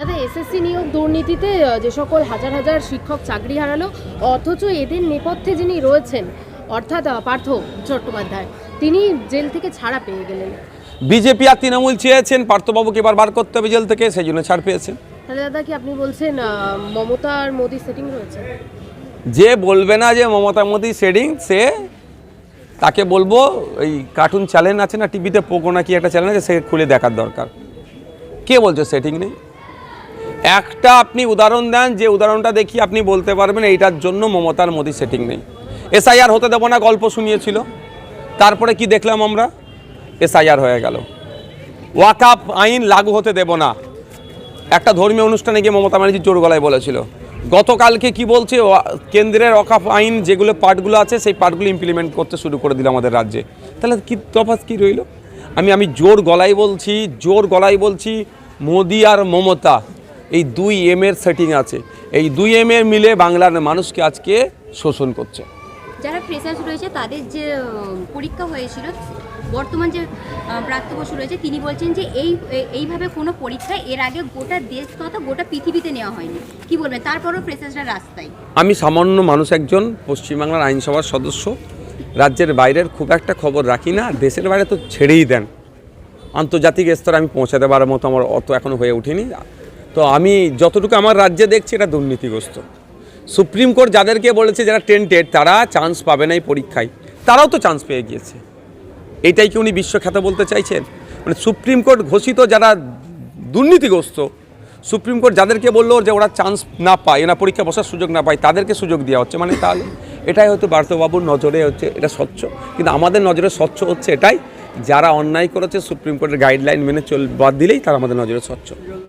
দাদা এসএসসি নিয়োগ দুর্নীতিতে যে সকল হাজার হাজার শিক্ষক চাকরি হারালো অথচ এদের নেপথ্যে যিনি রয়েছেন অর্থাৎ পার্থ চট্টোপাধ্যায় তিনি জেল থেকে ছাড়া পেয়ে গেলেন। বিজেপি আর তৃণমূল চেয়েছেন পার্থবাবুকে এবার বার করতে হবে জেল থেকে সেই জন্য ছাড় পেয়েছেন। তাহলে দাদা কি আপনি বলছেন মমতা আর মোদি সেটিং রয়েছে? যে বলবে না যে মমতা মোদি শেডিং সে তাকে বলব এই কার্টুন চ্যানেল আছে না টিভিতে পোকো নাকি একটা চ্যানেল আছে সে খুলে দেখার দরকার। কে বলছে সেটিং নেই? একটা আপনি উদাহরণ দেন, যে উদাহরণটা দেখি আপনি বলতে পারবেন এইটার জন্য মমতার মোদি সেটিং নেই। এসআইআর হতে দেবো না, গল্প শুনিয়েছিল। তারপরে কি দেখলাম আমরা? এসআইআর হয়ে গেল। ওয়াকাপ আইন লাগু হতে দেব না। একটা ধর্মীয় অনুষ্ঠানে গিয়ে মমতা ব্যানার্জি জোর গলায় বলেছিল। গতকালকে কি বলছে? কেন্দ্রের অকাপ আইন যেগুলো পার্টগুলো আছে, সেই পার্টগুলো ইমপ্লিমেন্ট করতে শুরু করে দিল আমাদের রাজ্যে। তাহলে কি তফাৎ কী রইল? আমি আমি জোর গলায় বলছি, জোর গলায় বলছি, মোদি আর মমতা। এই দুই এম এর সেটিং আছে। এই দুই এম এর মিলে বাংলার মানুষকে আজকে শোষণ করছে। যারা ফ্রেশার্স রয়েছে তাদের যে পরীক্ষা হয়েছিল বর্তমান যে আহ, প্রাপ্ত বসু রয়েছে তিনি বলছেন যে এই এইভাবে কোনো পরীক্ষা এর আগে গোটা দেশ তথা গোটা পৃথিবীতে নেওয়া হয়নি। কি বলবেন? তারপরও ফ্রেশার্সরা রাস্তায়। আমি সামান্য মানুষ একজন পশ্চিমবাংলার আইনসভার সদস্য। রাজ্যের বাইরের খুব একটা খবর রাখি না দেশের বাইরে তো ছেড়েই দেন। আন্তর্জাতিক স্তরে আমি পৌঁছাতে পারার মতো আমার অত এখনও হয়ে ওঠেনি। তো আমি যতটুকু আমার রাজ্যে দেখছি এটা দুর্নীতিগ্রস্ত। সুপ্রিম কোর্ট যাদেরকে বলেছে যারা টেন্টেড, তারা চান্স পাবে না এই পরীক্ষায়। তারাও তো চান্স পেয়ে গিয়েছে। এটাই কি উনি বিশ্বখ্যাত বলতে চাইছেন? মানে সুপ্রিম কোর্ট ঘোষিত যারা দুর্নীতিগ্রস্ত, সুপ্রিম কোর্ট যাদেরকে বলল যে ওরা চান্স না পায় না পরীক্ষা বসার সুযোগ না পায়, তাদেরকে সুযোগ দেওয়া হচ্ছে। মানে তাহলে এটাই হয়তো বার্তবাবুর নজরে হচ্ছে, এটা স্বচ্ছ। কিন্তু আমাদের নজরে স্বচ্ছ হচ্ছে এটাই। যারা অন্যায় করেছে, সুপ্রিম কোর্টের গাইডলাইন মেনে চল, বাদ দিলেই তারা আমাদের নজরে স্বচ্ছ।